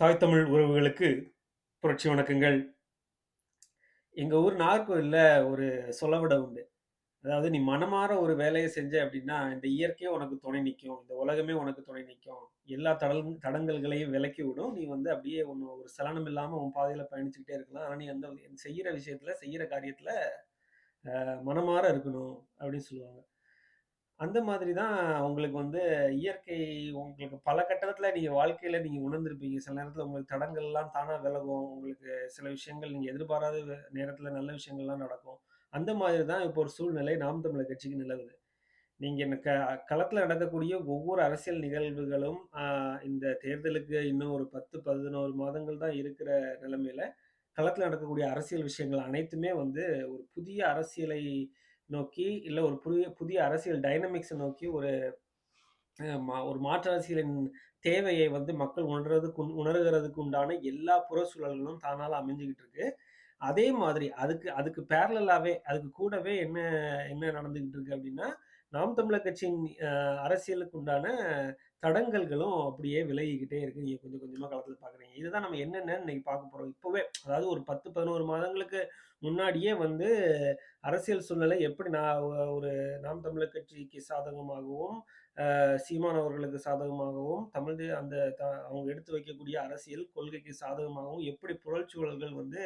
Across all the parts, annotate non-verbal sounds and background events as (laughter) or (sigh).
தாய் தமிழ் உறவுகளுக்கு புரட்சி வணக்கங்கள். எங்கள் ஊர் நாகர்கோவில்ல ஒரு சொலவடை உண்டு. அதாவது "நீ மனமாற ஒரு வேலையை செஞ்ச அப்படின்னா இந்த இயற்கையே உனக்கு துணை நிற்கும் இந்த உலகமே உனக்கு துணை நிற்கும் எல்லா தடல் தடங்கல்களையும் விலக்கி விடும். நீ வந்து அப்படியே ஒன்று ஒரு சலனம் இல்லாமல் உன் பாதையில் பயணிச்சுக்கிட்டே இருக்கலாம். ஆனால் நீ அந்த செய்கிற விஷயத்தில் செய்கிற காரியத்தில் மனமாற இருக்கணும்" அப்படின்னு சொல்லுவாங்க. அந்த மாதிரி தான் உங்களுக்கு வந்து இயற்கை உங்களுக்கு பல கட்டத்தில் நீங்கள் வாழ்க்கையில் நீங்கள் உணர்ந்திருப்பீங்க. சில நேரத்தில் உங்களுக்கு தடங்கள்லாம் தானாக விலகும். உங்களுக்கு சில விஷயங்கள் நீங்கள் எதிர்பாராத நேரத்தில் நல்ல விஷயங்கள்லாம் நடக்கும். அந்த மாதிரி தான் இப்போ ஒரு சூழ்நிலை நாம் தமிழர் கட்சிக்கு நிலவுது. நீங்க இந்த க களத்துல நடக்கக்கூடிய ஒவ்வொரு அரசியல் நிகழ்வுகளும், இந்த தேர்தலுக்கு இன்னும் ஒரு 10, 11 மாதங்கள் தான் இருக்கிற நிலைமையில, களத்துல நடக்கக்கூடிய அரசியல் விஷயங்கள் அனைத்துமே வந்து ஒரு புதிய அரசியலை நோக்கி, இல்லை ஒரு புதிய புதிய அரசியல் டைனமிக்ஸை நோக்கி ஒரு மா ஒரு மாற்று அரசியலின் தேவையை வந்து மக்கள் உணர்றதுக்கு உணர்கிறதுக்கு உண்டான எல்லா புற சூழல்களும் தானால அமைஞ்சுக்கிட்டு இருக்கு. அதே மாதிரி அதுக்கு அதுக்கு பேரலாவே அதுக்கு கூடவே என்ன என்ன நடந்துகிட்டு இருக்கு அப்படின்னா நாம் தமிழர் கட்சியின் அரசியலுக்கு உண்டான தடங்கல்களும் அப்படியே விலகிக்கிட்டே இருக்கு. நீங்க கொஞ்சம் கொஞ்சமா களத்துல பார்க்குறீங்க. இதுதான் நம்ம என்னென்னன்னு இன்னைக்கு பார்க்க போறோம். இப்பவே அதாவது ஒரு 10, 11 மாதங்களுக்கு முன்னாடியே வந்து அரசியல் சூழ்நிலை எப்படி நான் ஒரு நாம் தமிழர் கட்சிக்கு சாதகமாகவும், சீமான் அவர்களுக்கு சாதகமாகவும், தமிழ் அந்த த அவங்க எடுத்து வைக்கக்கூடிய அரசியல் கொள்கைக்கு சாதகமாகவும் எப்படி புறச்சூழல்கள் வந்து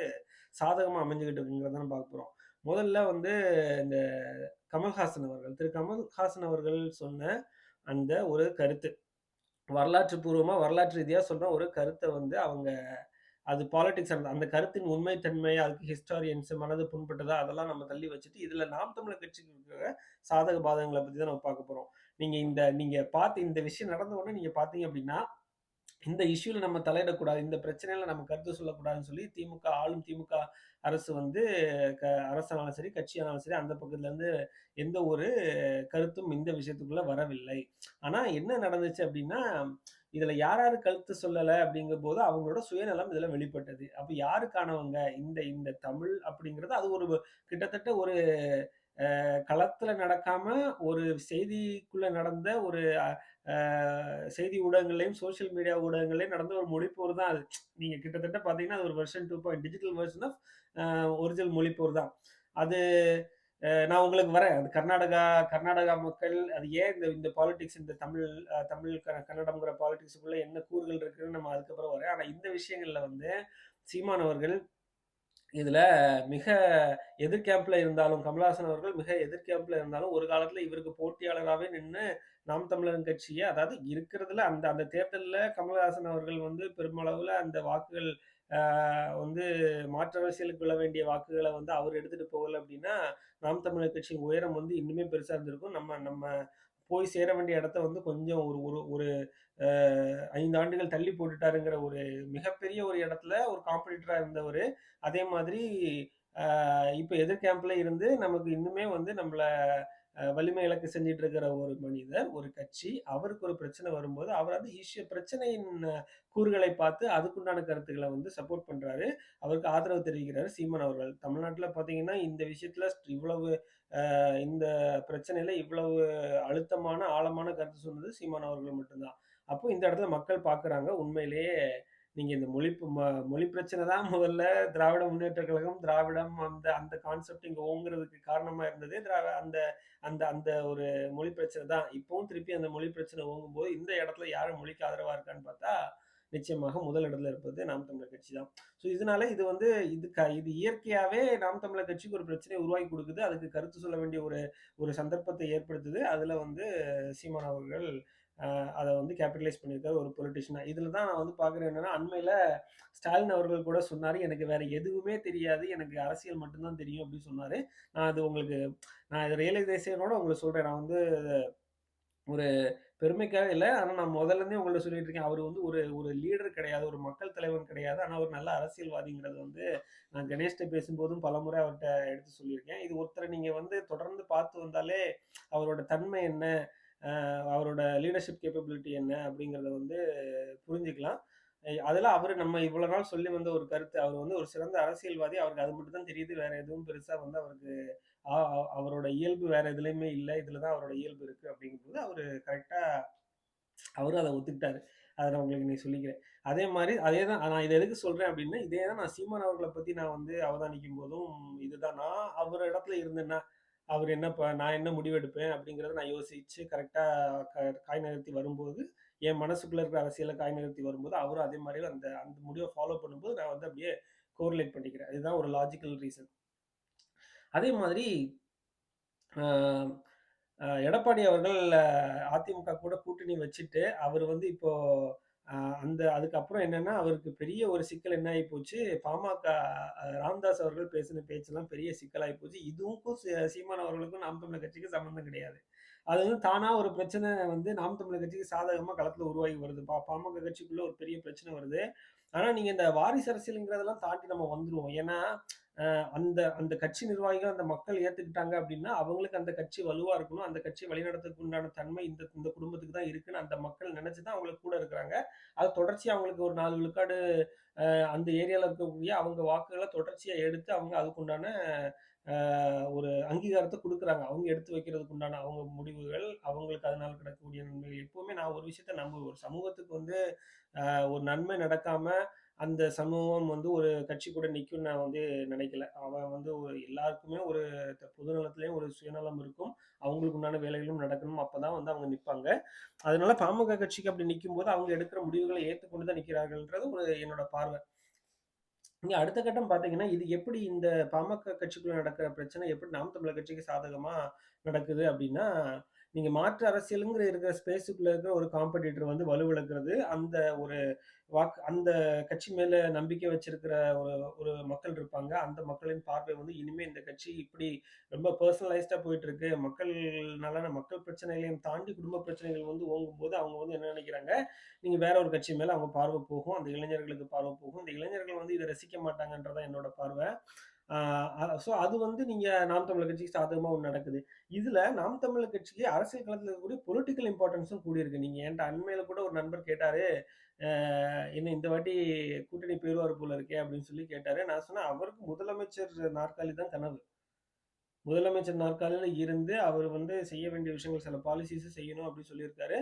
சாதகமா அமைஞ்சுக்கிட்டு இருக்குங்கிறத பார்க்க போறோம். முதல்ல வந்து இந்த கமல்ஹாசன் அவர்கள், திரு கமல்ஹாசன் அவர்கள் சொன்ன அந்த ஒரு கருத்து. வரலாற்று பூர்வமாக வரலாற்று ரீதியாக சொல்கிற ஒரு கருத்தை வந்து அவங்க அது பாலிடிக்ஸ் அந்த அந்த கருத்தின் உண்மைத்தன்மை அதுக்கு ஹிஸ்டாரியன்ஸ் மனது புண்பட்டதா அதெல்லாம் நம்ம தள்ளி வச்சுட்டு, இதில் நாம் தமிழர் கட்சிக்கு இருக்கிற சாதக பாதகங்களை பற்றி தான் நம்ம பார்க்க போகிறோம் நீங்கள் இந்த நீங்கள் பார்த்து இந்த விஷயம் நடந்த உடனே நீங்கள் பார்த்தீங்க அப்படின்னா இந்த இஷ்யூல நம்ம தலையிடக்கூடாது. இந்த பிரச்சனையில நம்ம கருத்து சொல்லக்கூடாதுன்னு சொல்லி திமுக ஆளும் திமுக அரசு வந்து க அரசானாலும் சரி, கட்சியானாலும் சரி, அந்த பக்கத்துலேருந்து எந்த ஒரு கருத்தும் இந்த விஷயத்துக்குள்ள வரவில்லை. ஆனால் என்ன நடந்துச்சு அப்படின்னா இதில் யார் யார் கருத்து சொல்லல அப்டிங்கும்போது அவங்களோட சுயநலம் இதில் வெளிப்பட்டது. அப்போ யாருக்கானவங்க? இந்த இந்த தமிழ் அப்படிங்கிறது அது ஒரு கிட்டத்தட்ட ஒரு களத்துல நடக்காம ஒரு செய்திக்குள்ள நடந்த ஒரு செய்தி ஊடகங்களையும் சோசியல் மீடியா ஊடகங்களையும் நடந்த ஒரு மொழிப்போர் தான் அது. நீங்க கிட்டத்தட்ட பாத்தீங்கன்னா அது ஒரு version two point digital version of original மொழிப்போர் தான். அது நான் உங்களுக்கு வரேன். அது கர்நாடகா கர்நாடகா மக்கள் அது ஏன் இந்த இந்த பாலிடிக்ஸ் இந்த தமிழ் தமிழ் க கன்னடம்ங்கிற பாலிடிக்ஸ்க்குள்ள என்ன கூறுகள் இருக்குன்னு நம்ம அதுக்கப்புறம் வரேன். ஆனா இந்த விஷயங்கள்ல வந்து சீமான் அவர்கள் இதுல மிக எதிர்கேம்ப்ல இருந்தாலும், கமலஹாசன் அவர்கள் மிக எதிர்கேம்ப்ல இருந்தாலும், ஒரு காலத்துல இவருக்கு போட்டியாளராகவே நின்று நாம் தமிழர் கட்சியை அதாவது இருக்கிறதுல அந்த அந்த தேர்தலில் கமலஹாசன் அவர்கள் வந்து பெருமளவுல அந்த வாக்குகள் வந்து மாற்று அரசியலுக்கு விழ வேண்டிய வாக்குகளை வந்து அவர் எடுத்துட்டு போகல அப்படின்னா நாம் தமிழர் கட்சியின் உயரம் வந்து இன்னுமே பெருசா இருந்திருக்கும். நம்ம நம்ம போய் சேர வேண்டிய இடத்த வந்து கொஞ்சம் ஒரு ஒரு ஒரு ஐந்து ஆண்டுகள் தள்ளி போட்டுட்டாருங்கிற ஒரு மிகப்பெரிய ஒரு இடத்துல ஒரு காம்படிட்டரா இருந்தவர் அதே மாதிரி இப்போ எதிர் கேம்ப்ல இருந்து நமக்கு இன்னுமே வந்து நம்மள வலிமை இலக்கு செஞ்சிட்டு இருக்கிற ஒரு மனிதர், ஒரு கட்சி. அவருக்கு ஒரு பிரச்சனை வரும்போது, அவர் வந்து இஷ்யூ பிரச்சனையின் கூறுகளை பார்த்து அதுக்குண்டான கருத்துக்களை வந்து சப்போர்ட் பண்றாரு. அவருக்கு ஆதரவு தெரிவிக்கிறாரு சீமான் அவர்கள். தமிழ்நாட்டுல பார்த்தீங்கன்னா, இந்த விஷயத்துல இவ்வளவு இந்த பிரச்சனையில இவ்வளவு அழுத்தமான, ஆழமான கருத்து சொன்னது சீமான் அவர்கள் மட்டும்தான் அப்போ இந்த இடத்துல மக்கள் பார்க்குறாங்க, உண்மையிலேயே நீங்கள் இந்த மொழி ம மொழி பிரச்சனை தான் முதல்ல திராவிட முன்னேற்றக் கழகம், திராவிடம் அந்த அந்த கான்செப்ட் இங்கே ஓங்குறதுக்கு காரணமாக இருந்ததே திராவ அந்த அந்த அந்த ஒரு மொழி பிரச்சனை தான். இப்போவும் திருப்பி அந்த மொழி பிரச்சனை ஓங்கும்போது, இந்த இடத்துல யாரும் மொழிக்கு ஆதரவாக இருக்கான்னு பார்த்தா, நிச்சயமாக முதல் இடத்துல இருப்பது நாம் தமிழர் கட்சி தான். ஸோ இதனால இது வந்து இது க இது இயற்கையாகவே நாம் தமிழர் கட்சிக்கு ஒரு பிரச்சனையை உருவாக்கி கொடுக்குது அதுக்கு கருத்து சொல்ல வேண்டிய ஒரு ஒரு சந்தர்ப்பத்தை ஏற்படுத்துது. அதில் வந்து சீமான் அவர்கள் அதை வந்து கேபிட்டலைஸ் பண்ணியிருக்காரு ஒரு பொலிட்டிஷியனா. இதில் தான் நான் வந்து பார்க்குறேன் என்னென்னா அண்மையில் ஸ்டாலின் அவர்கள் கூட சொன்னார் "எனக்கு வேறு எதுவுமே தெரியாது. எனக்கு அரசியல் மட்டும்தான் தெரியும்" அப்படின்னு சொன்னார் நான் அது உங்களுக்கு நான் இத ரியலைசேஷனோட உங்களுக்கு சொல்கிறேன் நான் வந்து ஒரு பெருமைக்காக இல்லை ஆனால் நான் முதல்ல இருந்தே உங்கள்ட்ட சொல்லிட்டு இருக்கேன். அவர் வந்து ஒரு ஒரு லீடர் கிடையாது. ஒரு மக்கள் தலைவன் கிடையாது. ஆனால் ஒரு நல்ல அரசியல்வாதிங்கிறது வந்து நான் கணேஷ்ட பேசும்போதும் பலமுறை அவர்கிட்ட எடுத்து சொல்லியிருக்கேன். இது ஒருத்தரை நீங்கள் வந்து தொடர்ந்து பார்த்து வந்தாலே, அவரோட தன்மை என்ன? அவரோட லீடர்ஷிப் கேப்பபிலிட்டி என்ன? அப்படிங்கிறத வந்து புரிஞ்சுக்கலாம். அதெல்லாம் அவர் நம்ம இவ்வளோ நாள் சொல்லி வந்த ஒரு கருத்து. அவர் வந்து ஒரு சிறந்த அரசியல்வாதி. அவருக்கு அது மட்டும் தான் தெரியுது. வேற எதுவும் பெருசாக வந்து அவருக்கு அவரோட இயல்பு வேற எதுலயுமே இல்லை இதில் தான் அவரோட இயல்பு இருக்கு அப்படிங்கும்போது, அவர் கரெக்டாக அவரும் அதை ஒத்துக்கிட்டாரு. அதை நான் உங்களுக்கு இன்னைக்கு சொல்லிக்கிறேன். அதே மாதிரி அதே தான் நான் இதை எதுக்கு சொல்கிறேன் அப்படின்னா இதே தான் நான் சீமான் அவர்களை பற்றி நான் வந்து அவதானிக்கும் போதும் இதுதான். நான் அவர் இடத்துல இருந்தேன்னா, அவர் என்ன ப நான் என்ன முடிவெடுப்பேன் அப்படிங்கிறத நான் யோசிச்சு கரெக்டாக க காய் நகர்த்தி வரும்போது, என் மனசுக்குள்ள இருக்கிற அரசியலை காய் நகர்த்தி வரும்போது, அவரும் அதே மாதிரி அந்த அந்த முடிவை ஃபாலோ பண்ணும்போது, நான் வந்து அப்படியே கோரிலேட் பண்ணிக்கிறேன். இதுதான் ஒரு லாஜிக்கல் ரீசன். அதே மாதிரி எடப்பாடி அவர்கள் அதிமுக கூட கூட்டணி வச்சுட்டு, அவர் வந்து இப்போ அந்த அதுக்கப்புறம் என்னன்னா, அவருக்கு பெரிய ஒரு சிக்கல் என்ன ஆகி போச்சு, பாமக ராம்தாஸ் அவர்கள் பேசின பேச்செல்லாம் பெரிய சிக்கலாகி போச்சு. இதுவுக்கும் சீமான் அவர்களுக்கும் நாம் தமிழர் கட்சிக்கு சம்மந்தம் கிடையாது. அது வந்து தானா ஒரு பிரச்சனை வந்து நாம் தமிழர் கட்சிக்கு சாதகமா களத்துல உருவாகி வருது. பா பாமக கட்சிக்குள்ள ஒரு பெரிய பிரச்சனை வருது. ஆனா, நீங்க இந்த வாரிசு அரசியலுங்கிறதெல்லாம் தாண்டி நம்ம வந்துருவோம். ஏன்னா, அந்த அந்த கட்சி நிர்வாகிகள், அந்த மக்கள் ஏத்துக்கிட்டாங்க அப்படின்னா அவங்களுக்கு அந்த கட்சி வலுவா இருக்கணும். அந்த கட்சி வழிநடத்துக்கு உண்டான தன்மை இந்த இந்த குடும்பத்துக்கு தான் இருக்குன்னு அந்த மக்கள் நினைச்சுதான் அவங்களுக்கு கூட இருக்கிறாங்க. அது தொடர்ச்சியா அவங்களுக்கு ஒரு நாலு விழுக்காடு அந்த ஏரியால இருக்கக்கூடிய அவங்க வாக்குகளை தொடர்ச்சியா எடுத்து அவங்க அதுக்குண்டான அ ஒரு அங்கீகாரத்தை கொடுக்குறாங்க அவங்க எடுத்து வைக்கிறதுக்கு உண்டான அவங்க முடிவுகள், அவங்களுக்கு அதனால் கிடைக்கக்கூடிய நன்மைகள். எப்பவுமே நான் ஒரு விஷயத்த நம்புவேன். ஒரு சமூகத்துக்கு வந்து ஒரு நன்மை நடக்காம, அந்த சமூகம் வந்து ஒரு கட்சி கூட நிற்கும்னு நான் வந்து நினைக்கல. அவன் வந்து ஒரு எல்லாருக்குமே ஒரு பொது நலத்துலேயும் ஒரு சுயநலம் இருக்கும். அவங்களுக்கு உண்டான வேலைகளும் நடக்கணும். அப்பதான் வந்து அவங்க நிற்பாங்க அதனால பாமக கட்சிக்கு அப்படி நிற்கும் போது அவங்க எடுக்கிற முடிவுகளை ஏற்றுக்கொண்டு தான் நிற்கிறார்கள்ன்றது ஒரு என்னோட பார்வை. இங்கே அடுத்த கட்டம் பார்த்தீங்கன்னா, இது எப்படி இந்த பாமக கட்சிக்குள்ள நடக்கிற பிரச்சனை எப்படி நாம் தமிழர் கட்சிக்கு சாதகமாக நடக்குது அப்படின்னா நீங்க மாற்று அரசியலுங்கிற இருக்கிற ஸ்பேஸுக்குள்ள இருக்கிற ஒரு காம்படிட்டர் வந்து வலுவிழக்கிறது. அந்த ஒரு வாக்கு அந்த கட்சி மேல நம்பிக்கை வச்சிருக்கிற ஒரு ஒரு மக்கள் இருப்பாங்க. அந்த மக்களின் பார்வை வந்து இனிமே இந்த கட்சி இப்படி ரொம்ப பர்சனலைஸ்டா போயிட்டு இருக்கு மக்கள் நலன மக்கள் பிரச்சனைகளையும் தாண்டி குடும்ப பிரச்சனைகள் வந்து ஓங்கும் போது அவங்க வந்து என்ன நினைக்கிறாங்க நீங்க வேற ஒரு கட்சி மேல அவங்க பார்வை போகும். அந்த இளைஞர்களுக்கு பார்வை போகும். இந்த இளைஞர்கள் வந்து இதை ரசிக்க மாட்டாங்கன்றது தான் என்னோட பார்வை. ஸோ அது வந்து நீங்கள் நாம் தமிழர் கட்சிக்கு சாதகமாக ஒன்று நடக்குது. இதில் நாம் தமிழர் கட்சிக்கு அரசியல் களத்தில் இருக்கக்கூடிய பொலிட்டிக்கல் இம்பார்ட்டன்ஸும் கூடியிருக்கு. நீங்கள் என்கிட்ட அண்மையில் கூட ஒரு நண்பர் கேட்டார் என்ன இந்த வாட்டி கூட்டணி பேருவார் போல இருக்கே" அப்படின்னு சொல்லி கேட்டார் நான் சொன்னேன், "அவருக்கு முதலமைச்சர் நாற்காலி தான் கனவு. முதலமைச்சர் நாற்காலியில் இருந்து அவர் வந்து செய்ய வேண்டிய விஷயங்கள் சில பாலிசிஸும் செய்யணும் அப்படின்னு சொல்லியிருக்காரு.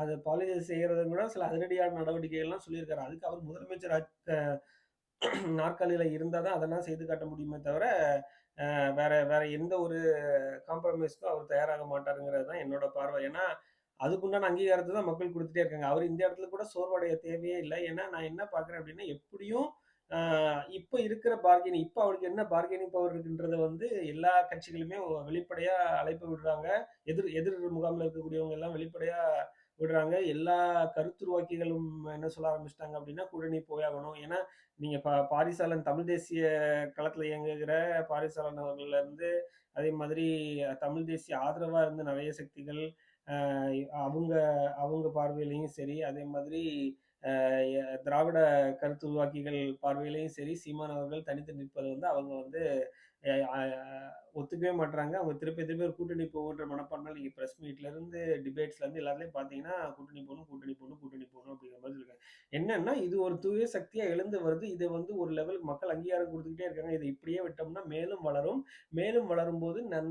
அது பாலிசிஸ் செய்கிறத விட சில அதிரடியான நடவடிக்கைகள்லாம் சொல்லியிருக்காரு. அதுக்கு அவர் முதலமைச்சர் (clears throat) நாற்காலியில் இருந்தால் தான் அதெல்லாம் செய்து காட்ட முடியுமே தவிர, வேற வேற எந்த ஒரு காம்ப்ரமைஸ்க்கும் அவர் தயாராக மாட்டாருங்கிறது தான் என்னோட பார்வை. ஏன்னா, அதுக்குண்டான அங்கீகாரத்தை தான் மக்கள் கொடுத்துட்டே இருக்காங்க. அவர் இந்த இடத்துல கூட சோர்வடைய தேவையே இல்லை ஏன்னா, நான் என்ன பார்க்குறேன் அப்படின்னா எப்படியும் இப்போ இருக்கிற பார்கெனிங் இப்போ அவருக்கு என்ன பார்கெனிங் பவர் இருக்குன்றத வந்து எல்லா கட்சிகளுமே வெளிப்படையாக அழைப்பு விடுறாங்க. எதிர் எதிர் முகாமில் இருக்கக்கூடியவங்க எல்லாம் வெளிப்படையாக விடுறாங்க. எல்லா கருத்துருவாக்கிகளும் என்ன சொல்ல ஆரம்பிச்சிட்டாங்க அப்படின்னா கூட்டணி போயாகணும். ஏன்னா, நீங்க பா பாரிசாலன் தமிழ் தேசிய களத்துல இயங்குகிற பாரிசாலன் அவர்கள்லருந்து, அதே மாதிரி தமிழ் தேசிய ஆதரவா இருந்த நிறைய சக்திகள், அவங்க அவங்க பார்வையிலையும் சரி, அதே மாதிரி திராவிட கருத்து திராவிட கருத்துருவாக்கிகள் சரி, சீமான் அவர்கள் தனித்து நிற்பது வந்து அவங்க வந்து ஒத்துக்கவே மாட்டுறாங்க அவங்க திருப்பி திருப்பி ஒரு கூட்டணி போகுன்ற மனப்பான்மையில நீங்க ப்ரெஸ் மீட்லருந்து, டிபேட்ஸ்லேருந்து எல்லாத்துலேயும் பார்த்தீங்கன்னா, கூட்டணி போகணும் கூட்டணி போகணும் கூட்டணி போகணும் அப்படிங்கிற மாதிரி சொல்லிருக்காங்க. என்னென்னா இது ஒரு தூய சக்தியாக எழுந்து வருது. இதை வந்து ஒரு லெவலுக்கு மக்கள் அங்கீகாரம் கொடுத்துக்கிட்டே இருக்காங்க. இதை இப்படியே விட்டோம்னா மேலும் வளரும். மேலும் வளரும்போது நன்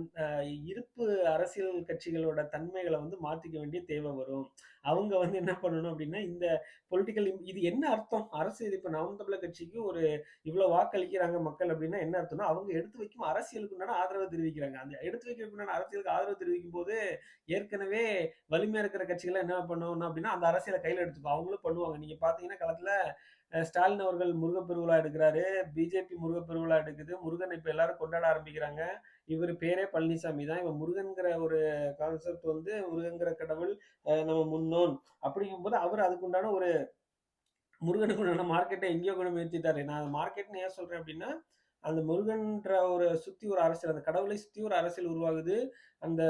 இருப்பு அரசியல் கட்சிகளோட தன்மைகளை வந்து மாற்றிக்க வேண்டிய தேவை வரும். அவங்க வந்து என்ன பண்ணணும் அப்படின்னா, இந்த பொலிட்டிக்கல் இது என்ன அர்த்தம்? அரசு இது நாம் தமிழர் கட்சிக்கு ஒரு இவ்வளோ வாக்களிக்கிறாங்க மக்கள் அப்படின்னா என்ன அர்த்தம்னா, அவங்க எடுத்து வைக்கும் அரசியலுக்கு உண்டான ஆதரவ தெரிவிக்கிறாங்க. அந்த எடுத்து வைக்கிறதுக்கு உண்டான அரசியலுக்கு ஆதரவு தெரிவிக்கும் போது ஏற்கனவே வலிமையா இருக்கிற கட்சிகள்லாம் என்ன பண்ணணும் அப்படின்னா, அந்த அரசியலை கையில எடுத்துக்கும். அவங்களும் பண்ணுவாங்க. நீங்க பாத்தீங்கன்னா களத்துல ஸ்டாலின் அவர்கள் முருகப்பெருவிழா எடுக்கிறாரு பிஜேபி முருகப்பெருவிழா எடுக்குது. முருகன் இப்ப எல்லாரும் கொண்டாட ஆரம்பிக்கிறாங்க. இவர் பேரே பழனிசாமி தான். இவன் முருகன்கிற ஒரு கான்செப்ட் வந்து முருகன்ங்கிற கடவுள் நம்ம முன்னோன். அப்படிங்கும்போது அவர் அதுக்குண்டான ஒரு முருகனுக்குண்டான மார்க்கெட்டை எங்கேயோ கொண்டு முயற்சித்தாரு நான் மார்க்கெட்னு ஏன் சொல்றேன் அப்படின்னா அந்த முருகன்ற ஒரு சுத்தி ஒரு அரசியல், அந்த கடவுளை சுத்தி ஒரு அரசியல் உருவாகுது. அந்த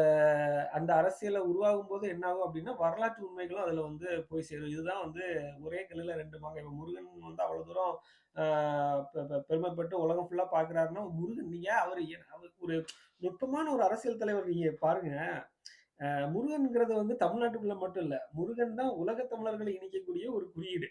அந்த அரசியலை உருவாகும்போது என்ன ஆகும் அப்படின்னா வரலாற்று உண்மைகளும் அதுல வந்து போய் சேரும். இதுதான் வந்து ஒரே கல்லுல 2 மாங்காய். இப்ப முருகன் வந்து அவ்வளோ தூரம் பெ பெருமைப்பட்டு உலகம் ஃபுல்லா பாக்குறாருன்னா முருகன் நீங்க அவர் எ ஒரு நுட்பமான ஒரு அரசியல் தலைவர் நீங்க பாருங்க. முருகன்ங்கிறது வந்து தமிழ்நாட்டுக்குள்ள மட்டும் இல்ல. முருகன் தான் உலக தமிழர்களை இணைக்கக்கூடிய ஒரு குறியீடு.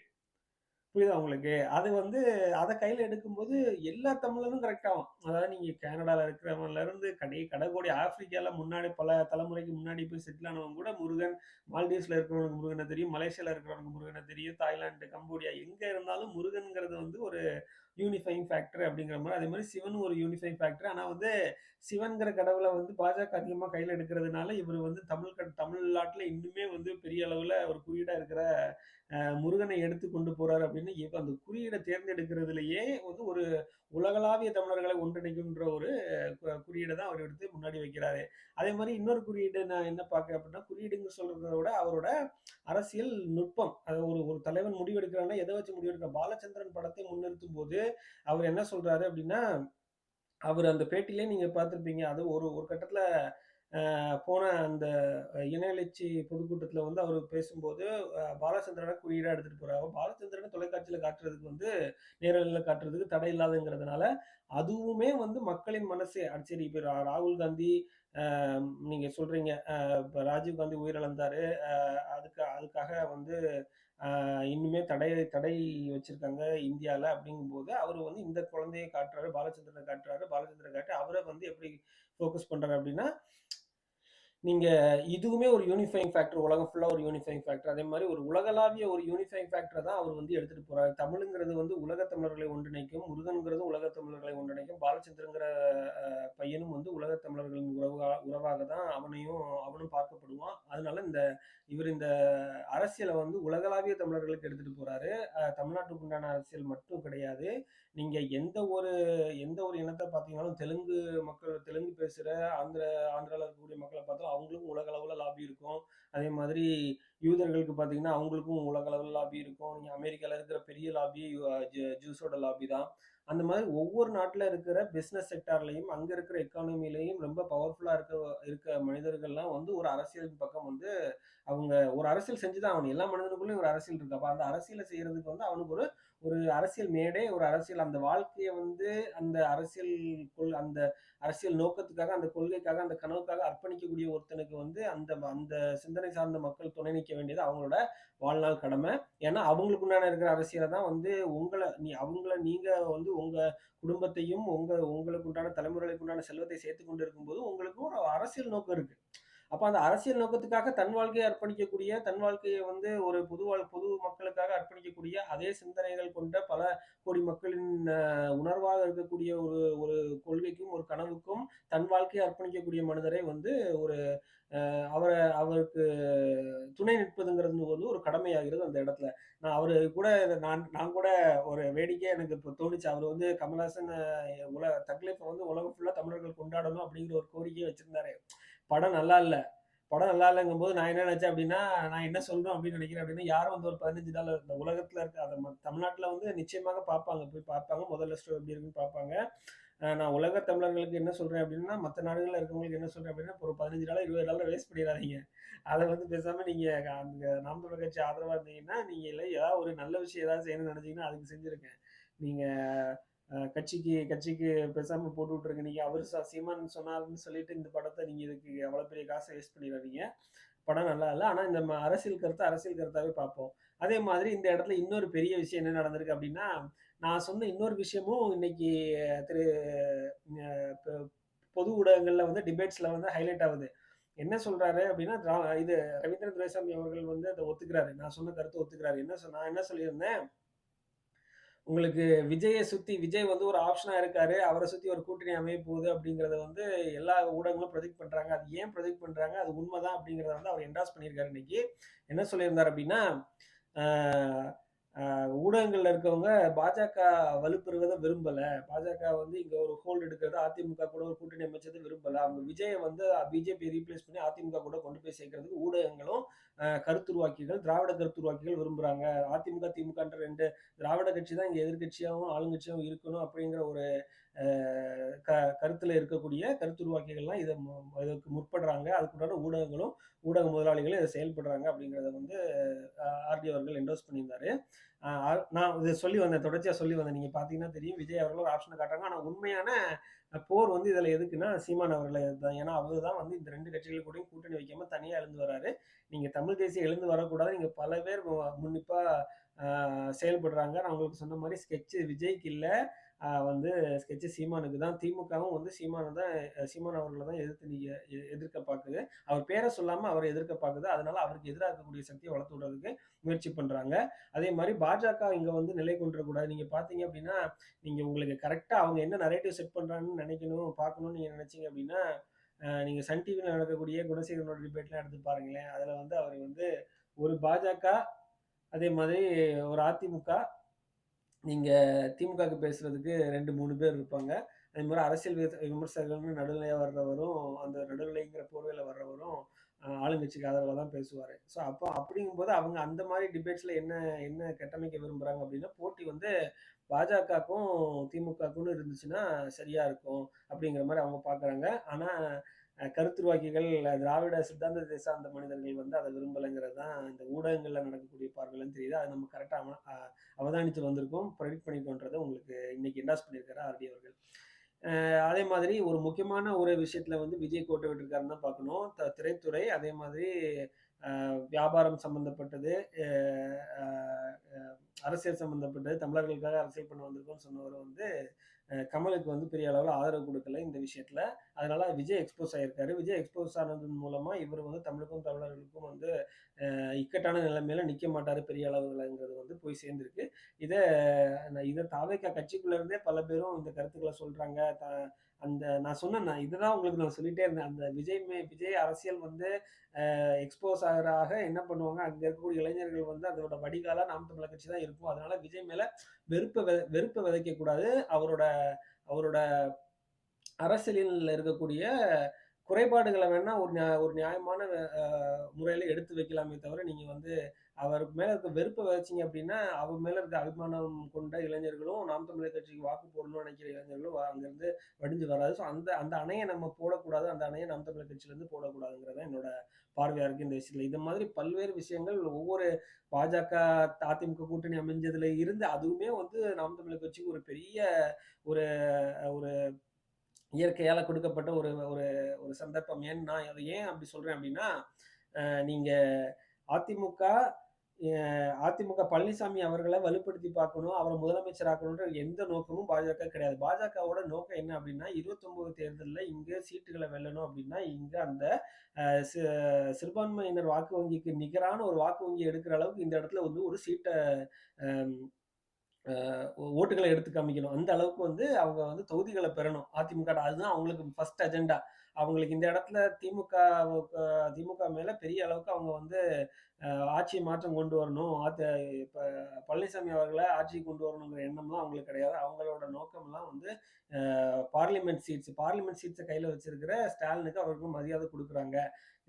புரியுதா உங்களுக்கு? அது வந்து அதை கையில எடுக்கும்போது எல்லா தமிழனும் கரெக்ட் ஆகும் அதாவது நீங்க கனடால இருக்கிறவன்லருந்து கடை கடைக்கோடி ஆப்பிரிக்கால முன்னாடி பல தலைமுறைக்கு முன்னாடி போய் செட்டில் ஆனவங்க கூட முருகன், மால்டீவ்ஸ்ல இருக்கிறவனுக்கு முருகனை தெரியும், மலேசியால இருக்கிறவனுக்கு முருகனை தெரியும், தாய்லாந்து, கம்போடியா எங்க இருந்தாலும் முருகன்ங்கிறது வந்து ஒரு யூனிஃபைங் ஃபேக்டர் அப்படிங்கிற மாதிரி அதே மாதிரி சிவனும் ஒரு யூனிஃபைங் ஃபேக்டர். ஆனால் வந்து சிவன்கிற கடவுளை வந்து பாஜக அதிகமாக கையில் எடுக்கிறதுனால, இவர் வந்து தமிழ் கட் தமிழ்நாட்டில் இன்னுமே வந்து பெரிய அளவில் ஒரு குறியீடாக இருக்கிற முருகனை எடுத்து கொண்டு போகிறார் அப்படின்னு, அந்த குறியீடை தேர்ந்தெடுக்கிறதுலையே வந்து ஒரு உலகளாவிய தமிழர்களை ஒன்றிணைக்கும்ன்ற ஒரு குறியீடை தான் அவர் எடுத்து முன்னாடி வைக்கிறாரு. அதே மாதிரி இன்னொரு குறியீடு நான் என்ன பார்க்குறேன் அப்படின்னா, குறியீடுன்னு சொல்றத விட அவரோட அரசியல் நுட்பம். அது ஒரு ஒரு தலைவன் முடிவெடுக்கிறான்னா, எதை வச்சு முடிவெடுக்கிறான்? பாலச்சந்திரன் படத்தை முன்னிறுத்தும்போது, அவர் என்ன சொல்றாரு அப்படின்னா, அவர் அந்த பேட்டிலே நீங்க பார்த்துருப்பீங்க அது ஒரு ஒரு கட்டத்துல போன அந்த இணையலட்சி பொதுக்கூட்டத்தில் வந்து அவர் பேசும்போது, பாலச்சந்திரனை குறியீடாக எடுத்துகிட்டு போகிறாங்க பாலச்சந்திரனை தொலைக்காட்சியில் காட்டுறதுக்கு வந்து நேரலில் காட்டுறதுக்கு தடை இல்லாதங்கிறதுனால, அதுவுமே வந்து மக்களின் மனசு அது சரி ராகுல் காந்தி, நீங்கள் நீங்க சொல்றீங்க, இப்போ ராஜீவ் காந்தி உயிரிழந்தாரு. அதுக்கு அதுக்காக வந்து இன்னுமே தடை தடை வச்சிருக்காங்க இந்தியாவில் அப்படிங்கும்போது, அவர் வந்து இந்த குழந்தைய காட்டுறாரு, பாலச்சந்திரனை காட்டுறாரு. பாலச்சந்திரன் காட்டி அவரை வந்து எப்படி ஃபோக்கஸ் பண்றாரு அப்படின்னா, நீங்க இதுவுமே ஒரு யூனிஃபைங் ஃபேக்டர். உலகம் ஃபுல்லாக ஒரு யூனிஃபைங் ஃபேக்டர். அதே மாதிரி ஒரு உலகளாவிய ஒரு யூனிஃபைங் ஃபேக்டரை தான் அவர் வந்து எடுத்துட்டு போறாரு. தமிழுங்கிறது வந்து உலக தமிழர்களை ஒன்றிணைக்கும். முருகனுங்கிறது உலக தமிழர்களை ஒன்றிணைக்கும். பாலச்சந்திரங்கிற பையனும் வந்து உலக தமிழர்களின் உறவா உறவாக தான் அவனையும் அவனும் பார்க்கப்படுவான். அதனால இந்த இவர் இந்த அரசியலை வந்து உலகளாவிய தமிழர்களுக்கு எடுத்துட்டு போறாரு. தமிழ்நாட்டுக்கு உண்டான அரசியல் மட்டும் கிடையாது. நீங்க எந்த ஒரு எந்த ஒரு இனத்தை பார்த்தீங்கன்னாலும் தெலுங்கு மக்கள் தெலுங்கு பேசுகிற ஆந்திர ஆந்திராவில் இருக்கக்கூடிய மக்களை பார்த்தா அவங்களுக்கும் உலக அளவில் லாபி இருக்கும். அதே மாதிரி யூதர்களுக்கு பார்த்தீங்கன்னா, அவங்களுக்கும் உலக அளவில் லாபி இருக்கும். நீங்க அமெரிக்கால இருக்கிற பெரிய லாபி ஜூஸோட லாபி தான். அந்த மாதிரி ஒவ்வொரு நாட்டில் இருக்கிற பிஸ்னஸ் செக்டார்லையும் அங்க இருக்கிற எக்கானமிலையும் ரொம்ப பவர்ஃபுல்லா இருக்க இருக்க மனிதர்கள்லாம் வந்து ஒரு அரசியல் பக்கம் வந்து அவங்க ஒரு அரசியல் செஞ்சு தான் எல்லா மனிதனுக்குள்ளேயும் ஒரு அரசியல் இருக்கு. அப்ப அந்த அரசியலை செய்யறதுக்கு வந்து அவனுக்கு ஒரு ஒரு அரசியல் மேடை, ஒரு அரசியல் அந்த வாழ்க்கையை வந்து அந்த அரசியல் கொள் அந்த அரசியல் நோக்கத்துக்காக, அந்த கொள்கைக்காக, அந்த கனவுக்காக அர்ப்பணிக்கக்கூடிய ஒருத்தனுக்கு வந்து அந்த அந்த சிந்தனை சார்ந்த மக்கள் துணை நிற்க வேண்டியது அவங்களோட வாழ்நாள் கடமை. ஏன்னா, அவங்களுக்கு உண்டான இருக்கிற அரசியலை தான் வந்து உங்களை நீ அவங்கள நீங்க வந்து உங்க குடும்பத்தையும், உங்க உங்களுக்கு உண்டான தலைமுறைகளுக்கு உண்டான செல்வத்தை சேர்த்து கொண்டு இருக்கும்போது, உங்களுக்கும் ஒரு அரசியல் நோக்கம் இருக்கு. அப்ப அந்த அரசியல் நோக்கத்துக்காக தன் வாழ்க்கையை அர்ப்பணிக்கக்கூடிய, தன் வாழ்க்கையை வந்து ஒரு பொது பொது மக்களுக்காக அர்ப்பணிக்கக்கூடிய அதே சிந்தனைகள் கொண்ட பல கோடி மக்களின் உணர்வாக இருக்கக்கூடிய ஒரு ஒரு கொள்கைக்கும், ஒரு கனவுக்கும் தன் வாழ்க்கையை அர்ப்பணிக்கக்கூடிய மனிதரை வந்து ஒரு அவரை அவருக்கு துணை நிற்பதுங்கிறது வந்து ஒரு கடமையாகிறது அந்த இடத்துல. நான் அவரு கூட நான் நான் கூட ஒரு வேடிக்கை எனக்கு இப்போ தோணுச்சு. அவர் வந்து கமலஹாசன் உல தக்லைஃப்ப வந்து உலகம் ஃபுல்லா தமிழர்கள் கொண்டாடணும் அப்படிங்கிற ஒரு கோரிக்கையை வச்சிருந்தாரு. படம் நல்லா இல்லை படம் நல்லா இல்லங்கும்போது நான் என்ன நினைச்சேன் அப்படின்னா, நான் என்ன சொல்றேன் அப்படின்னு நினைக்கிறேன் அப்படின்னா, யாரும் வந்து ஒரு 15 நாள் இந்த உலகத்துல இருக்க அதை ம வந்து நிச்சயமாக பார்ப்பாங்க. போய் பார்ப்பாங்க. முதல்ல ஸ்டோ எப்படி இருக்குன்னு பார்ப்பாங்க. நான் உலக தமிழர்களுக்கு என்ன சொல்றேன் அப்படின்னா, மற்ற நாடுகளில் இருக்கவங்களுக்கு என்ன சொல்றேன் அப்படின்னா, ஒரு 15 டாலர், 20 டாலர் வேஸ்ட் பண்ணிடாதீங்க அதை வந்து பேசாம நீங்க அந்த நாம் தமிழர் கட்சி ஆதரவா இருந்தீங்கன்னா, நீங்க இல்லை ஏதாவது ஒரு நல்ல விஷயம் ஏதாவது செய்யணும்னு நினைச்சீங்கன்னா, அதுக்கு செஞ்சிருங்க. நீங்க கட்சிக்கு கட்சிக்கு பேசாமல் போட்டு விட்டுருங்க. நீங்க அவர் சீமான் சொன்னாருன்னு சொல்லிட்டு இந்த படத்தை நீங்க இதுக்கு அவ்வளோ பெரிய காசை வேஸ்ட் பண்ணிடுறீங்க படம் நல்லா இல்லை ஆனா இந்த அரசியல் கருத்தை அரசியல் கருத்தாவே பார்ப்போம். அதே மாதிரி இந்த இடத்துல இன்னொரு பெரிய விஷயம் என்ன நடந்திருக்கு அப்படின்னா, நான் சொன்ன இன்னொரு விஷயமும் இன்னைக்கு திரு பொது ஊடகங்கள்ல வந்து டிபேட்ஸ்ல வந்து ஹைலைட் ஆகுது என்ன சொல்றாரு அப்படின்னா, இது ரவீந்திரன் துரைசாமி அவர்கள் வந்து அதை ஒத்துக்கிறாரு. நான் சொன்ன கருத்தை ஒத்துக்கிறாரு. என்ன நான் என்ன சொல்லியிருந்தேன் உங்களுக்கு விஜயை சுத்தி விஜய் வந்து ஒரு ஆப்ஷனா இருக்காரு. அவரை சுத்தி ஒரு கூட்டணி அமைய போகுது அப்படிங்கிறத வந்து எல்லா ஊடகங்களும் ப்ரொஜெக்ட் பண்றாங்க. அது ஏன் ப்ரொஜெக்ட் பண்றாங்க? அது உண்மைதான் அப்படிங்கிறத வந்து அவர் என்டாஸ் பண்ணியிருக்காரு இன்னைக்கு. என்ன சொல்லியிருந்தார் அப்படின்னா, ஊடகங்கள்ல இருக்கவங்க பாஜக வலுப்பெறுவதை விரும்பல. பாஜக வந்து இங்க ஒரு ஹோல்டு எடுக்கிறத அதிமுக கூட ஒரு கூட்டணி அமைச்சது விரும்பல. அவங்க விஜயை வந்து பிஜேபி ரீப்ளேஸ் பண்ணி அதிமுக கூட கொண்டு போய் சேர்க்கறதுக்கு ஊடகங்களும், கருத்துருவாக்கிகள், திராவிட கருத்துருவாக்கிகள் விரும்புறாங்க. அதிமுக, திமுகன்ற ரெண்டு திராவிட கட்சி தான் இங்க எதிர்கட்சியாகவும் ஆளுங்கட்சியாகவும் இருக்கணும் அப்படிங்கிற ஒரு க கருத்தில் இருக்கக்கூடிய கருத்துருவாக்கிகள்லாம் இதை மு இதற்கு முற்படுறாங்க. அதுக்குண்டான ஊடகங்களும், ஊடக முதலாளிகளும் இதை செயல்படுறாங்க அப்படிங்கிறத வந்து ஆர்டி அவர்கள் என்டோஸ் பண்ணியிருந்தாரு. நான் இதை சொல்லி வந்தேன். தொடர்ச்சியாக சொல்லி வந்தேன். நீங்க பார்த்தீங்கன்னா தெரியும். விஜய் அவர்கள் ஒரு ஆப்ஷனை காட்டுறாங்க. ஆனால் உண்மையான போர் வந்து இதில் எதுக்குன்னா, சீமான் அவர்களை தான். ஏன்னா, அவர் தான் வந்து இந்த ரெண்டு கட்சிகள் கூடயும் கூட்டணி வைக்காம தனியாக எழுந்து வராரு. நீங்கள் தமிழ் தேசியம் எழுந்து வரக்கூடாது. நீங்கள் பல பேர் முன்னிப்பாக செயல்படுறாங்க. நான் உங்களுக்கு சொன்ன மாதிரி ஸ்கெட்ச் விஜய்க்கு இல்லை வந்து ஸ்கெட்ச் சீமானுக்கு தான். திமுகவும் வந்து சீமானை தான் சீமான் அவர்களை தான் எதிர்த்து நீங்க எ எதிர்க்க பார்க்குது அவர் பேரை சொல்லாமல் அவரை எதிர்க்க பார்க்குது அதனால அவருக்கு எதிராக இருக்கக்கூடிய சக்தியை வளர்த்து விடுறதுக்கு முயற்சி பண்ணுறாங்க அதே மாதிரி பாஜக இங்கே வந்து நிலை கொண்டுறக்கூடாது. நீங்கள் பார்த்தீங்க அப்படின்னா நீங்கள் உங்களுக்கு கரெக்டாக அவங்க என்ன நரேட்டிவ் செட் பண்ணுறாங்கன்னு நினைக்கணும் பார்க்கணும்னு நீங்கள் நினச்சிங்க அப்படின்னா நீங்கள் சன் டிவியில் நடக்கக்கூடிய குணசேகரனோட டிபேட்லாம் எடுத்து பாருங்களேன். அதில் வந்து அவர் வந்து ஒரு பாஜக, அதே மாதிரி ஒரு அதிமுக, நீங்கள் திமுகவுக்கு பேசுகிறதுக்கு ரெண்டு மூணு பேர் இருப்பாங்க. அதே மாதிரி அரசியல் வி விமர்சகர்கள்னு நடுநிலையாக வர்றவரும், அந்த நடுநிலைங்கிற போர்வையில் வர்றவரும், ஆளுங்கட்சிக்கு ஆதரவாக தான் பேசுவார் ஸோ அப்போ அப்படிங்கும்போது அவங்க அந்த மாதிரி டிபேட்ஸில் என்ன என்ன கட்டமைக்க விரும்புகிறாங்க அப்படின்னா போட்டி வந்து பாஜகக்கும், திமுகவுக்கும் இருந்துச்சுன்னா சரியாக இருக்கும். அப்படிங்கிற மாதிரி அவங்க பார்க்குறாங்க ஆனால் கருத்துருவாக்கிகள், திராவிட சித்தாந்தத்தை சார்ந்த மனிதர்கள் வந்து அதை விரும்பலைங்கிறது தான் இந்த ஊடகங்களில் நடக்கக்கூடிய பார்வையிலன்னு தெரியுது. அதை நம்ம கரெக்டாக அவதானித்து வந்திருக்கோம். ப்ரெடிக்ட் பண்ணிக்கோன்றதை உங்களுக்கு இன்னைக்கு என்டார்ஸ் பண்ணியிருக்காரு ஆர்டி அவர்கள். அதே மாதிரி ஒரு முக்கியமான ஒரு விஷயத்துல வந்து விஜய் கோட்டை விட்டுருக்காருன்னு தான் பார்க்கணும். த திரைத்துறை, அதே மாதிரி வியாபாரம் சம்மந்தப்பட்டது, அரசியல் சம்மந்தப்பட்டது, தமிழர்களுக்காக அரசியல் பண்ண வந்திருக்கோம்னு சொன்னவர் வந்து, கமலுக்கு வந்து பெரிய அளவில் ஆதரவு கொடுக்கல இந்த விஷயத்துல. அதனால விஜய் எக்ஸ்போஸ் ஆயிருக்காரு. விஜய் எக்ஸ்போஸ் ஆனதன் மூலமா இவர் வந்து தமிழுக்கும், தமிழர்களுக்கும் வந்து இக்கட்டான நிலைமையில நிக்க மாட்டாரு பெரிய அளவுலங்கிறது வந்து போய் சேர்ந்திருக்கு. இதை இதை தாவேகா கட்சிக்குள்ள இருந்தே பல பேரும் இந்த கருத்துக்களை சொல்றாங்க. த அந்த நான் சொன்னேன் இதுதான் உங்களுக்கு நான் சொல்லிட்டே இருந்தேன். அந்த விஜய் மே விஜய் அரசியல் வந்து எக்ஸ்போஸ் ஆகிறாக ஆக என்ன பண்ணுவாங்க, அங்கே இருக்கக்கூடிய இளைஞர்கள் வந்து அதோட வடிகால நாம் தமிழர் கட்சி தான் இருக்கும். அதனால விஜய் மேல வெறுப்ப வெறுப்பை வெறுப்ப கூடாது. அவரோட அவரோட அரசியலில் இருக்கக்கூடிய குறைபாடுகளை வேணா ஒரு நியா ஒரு நியாயமான முறையில் முறையில எடுத்து வைக்கலாமே தவிர, நீங்க வந்து அவருக்கு மேல இருக்க வெறுப்பை விதைச்சீங்க அப்படின்னா அவர் மேல இருக்க அபிமானம் கொண்ட இளைஞர்களும், நாம் தமிழர் கட்சிக்கு வாக்கு போடணும்னு நினைக்கிற இளைஞர்களும் அங்கிருந்து வடிஞ்சு வராது. ஸோ அந்த அந்த அணையை நம்ம போடக்கூடாது. அந்த அணையை நாம் தமிழர் கட்சியிலேருந்து போடக்கூடாதுங்கிறது என்னோட பார்வையா இருக்கு இந்த விஷயத்துல. இந்த மாதிரி பல்வேறு விஷயங்கள் ஒவ்வொரு பாஜக, அதிமுக கூட்டணி அமைஞ்சதுல இருந்து அதுவுமே வந்து நாம் தமிழர் கட்சிக்கு ஒரு பெரிய ஒரு ஒரு இயற்கையால கொடுக்கப்பட்ட ஒரு ஒரு ஒரு சந்தர்ப்பம். ஏன் நான் அதை ஏன் அப்படி சொல்றேன் அப்படின்னா நீங்கள் நீங்க அதிமுக அதிமுக பழனிசாமி அவர்களை வலுப்படுத்தி பார்க்கணும், அவரை முதலமைச்சராக்கணுன்ற எந்த நோக்கமும் பாஜக கிடையாது. பாஜகவோட நோக்கம் என்ன அப்படின்னா இருபத்தொன்பது தேர்தலில் இங்கே சீட்டுகளை வெல்லணும் அப்படின்னா இங்கே அந்த சிறுபான்மையினர் வாக்கு வங்கிக்கு நிகரான ஒரு வாக்கு வங்கி எடுக்கிற அளவுக்கு இந்த இடத்துல வந்து ஒரு சீட்டை ஓட்டுகளை எடுத்து காமிக்கணும். அந்த அளவுக்கு வந்து அவங்க வந்து தொகுதிகளை பெறணும். அதிமுக அதுதான் அவங்களுக்கு ஃபர்ஸ்ட் அஜெண்டா. அவங்களுக்கு இந்த இடத்துல திமுக திமுக மேல பெரிய அளவுக்கு அவங்க வந்து ஆட்சி மாற்றம் கொண்டு வரணும். அத இப்ப பழனிசாமி அவர்களை ஆட்சி கொண்டு வரணுங்கிற எண்ணம்லாம் அவங்களுக்கு கிடையாது. அவங்களோட நோக்கம்லாம் வந்து பார்லிமெண்ட் சீட்ஸ் பார்லிமெண்ட் சீட்ஸை கையில வச்சிருக்கிற ஸ்டாலினுக்கு அவருக்கு மரியாதை கொடுக்குறாங்க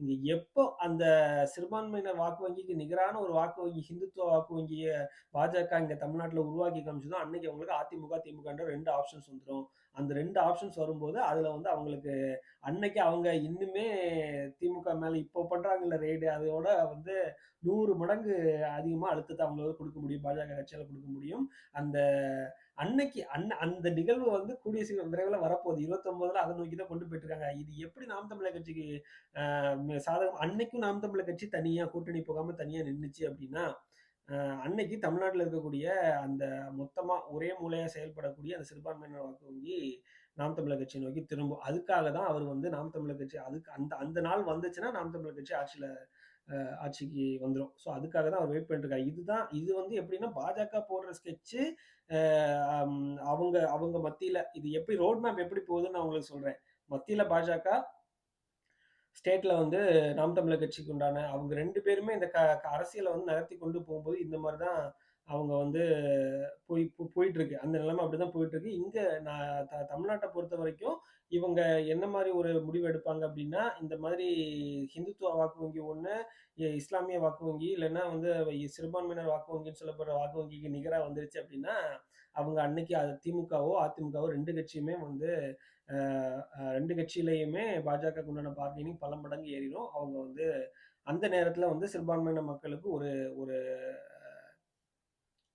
நீங்க எப்போ அந்த சிறுபான்மையினர் வாக்கு வங்கிக்கு நிகரான ஒரு வாக்கு வங்கி, ஹிந்துத்துவ வாக்கு வங்கியை பாஜக இங்க தமிழ்நாட்டில் உருவாக்கி காமிச்சதோ, அன்னைக்கு அவங்களுக்கு அதிமுக, திமுகன்ற ரெண்டு ஆப்ஷன்ஸ் வந்துடும் அந்த ரெண்டு ஆப்ஷன்ஸ் வரும்போது, அதில் வந்து அவங்களுக்கு அன்னைக்கு அவங்க இன்னுமே திமுக மேலே இப்போ பண்ணுறாங்கல்ல ரெய்டு, அதோட வந்து நூறு மடங்கு அதிகமாக அழுத்தத்தை அவங்களால கொடுக்க முடியும். பாஜக கட்சியால் கொடுக்க முடியும். அந்த அன்னைக்கு அன் அந்த நிகழ்வு வந்து கூடிய சீக்கிரம் விரைவில் வரப்போகுது. இருபத்தொம்போதில் அதை நோக்கி தான் கொண்டு போயிட்டுருக்காங்க. இது எப்படி நாம் தமிழர் கட்சிக்கு சாதகம் அன்னைக்கும் நாம் தமிழர் கட்சி தனியாக கூட்டணி போகாமல் தனியாக நின்றுச்சு அப்படின்னா அன்னைக்கு தமிழ்நாட்டில் இருக்கக்கூடிய அந்த மொத்தமாக ஒரே மூலையாக செயல்படக்கூடிய அந்த சிறுபான்மையினர் வாக்கு வங்கி நாம் தமிழர் கட்சிய நோக்கி திரும்பும். அதுக்காக தான் அவர் வந்து நாம் தமிழர் கட்சி அதுக்கு அந்த அந்த நாள் வந்துச்சுன்னா, நாம் தமிழர் கட்சி ஆட்சியில் ஆட்சிக்கு வந்துடும் ஸோ அதுக்காக தான் அவர் வெயிட் பண்ணிருக்காரு இதுதான் இது வந்து எப்படின்னா பாஜக போடுற ஸ்கெட்சு அவங்க அவங்க மத்தியில் இது எப்படி ரோட் மேப் எப்படி போகுதுன்னு நான் உங்களுக்கு சொல்கிறேன் மத்தியில் பாஜக ஸ்டேட்ல வந்து நாம் தமிழர் கட்சிக்கு உண்டான அவங்க ரெண்டு பேருமே இந்த க அரசியலை வந்து நகர்த்தி கொண்டு போகும்போது, இந்த மாதிரி தான் அவங்க வந்து போய் போயிட்டு இருக்கு அந்த நிலைமை அப்படிதான் போயிட்டுருக்கு. இங்க நான் த பொறுத்த வரைக்கும் இவங்க என்ன மாதிரி ஒரு முடிவு எடுப்பாங்க அப்படின்னா, இந்த மாதிரி ஹிந்துத்துவ வாக்கு வங்கி ஒண்ணு, இஸ்லாமிய வாக்கு வங்கி, இல்லைன்னா வந்து சிறுபான்மையினர் வாக்கு வங்கின்னு சொல்லப்படுற வாக்கு வங்கிக்கு நிகராக வந்துருச்சு அப்படின்னா, அவங்க அன்னைக்கு அது திமுகவோ, அதிமுகவோ ரெண்டு கட்சியுமே வந்து ரெண்டு கட்சியிலையுமே பாஜக உண்டான பார்கெனிங் பல மடங்கு ஏறிடும் அவங்க வந்து அந்த நேரத்தில் வந்து சிறுபான்மையின மக்களுக்கு ஒரு ஒரு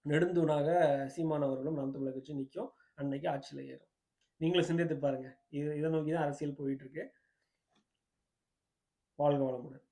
நெடுந்தூணாக சீமானவர்களும் நாம் தமிழர் கட்சி நிற்கும் அன்னைக்கு ஆட்சியில் ஏறும். நீங்களும் சிந்தித்து பாருங்க. இது இதை நோக்கி தான் அரசியல் போயிட்டு இருக்கு. வாழ்க வளமுடன்.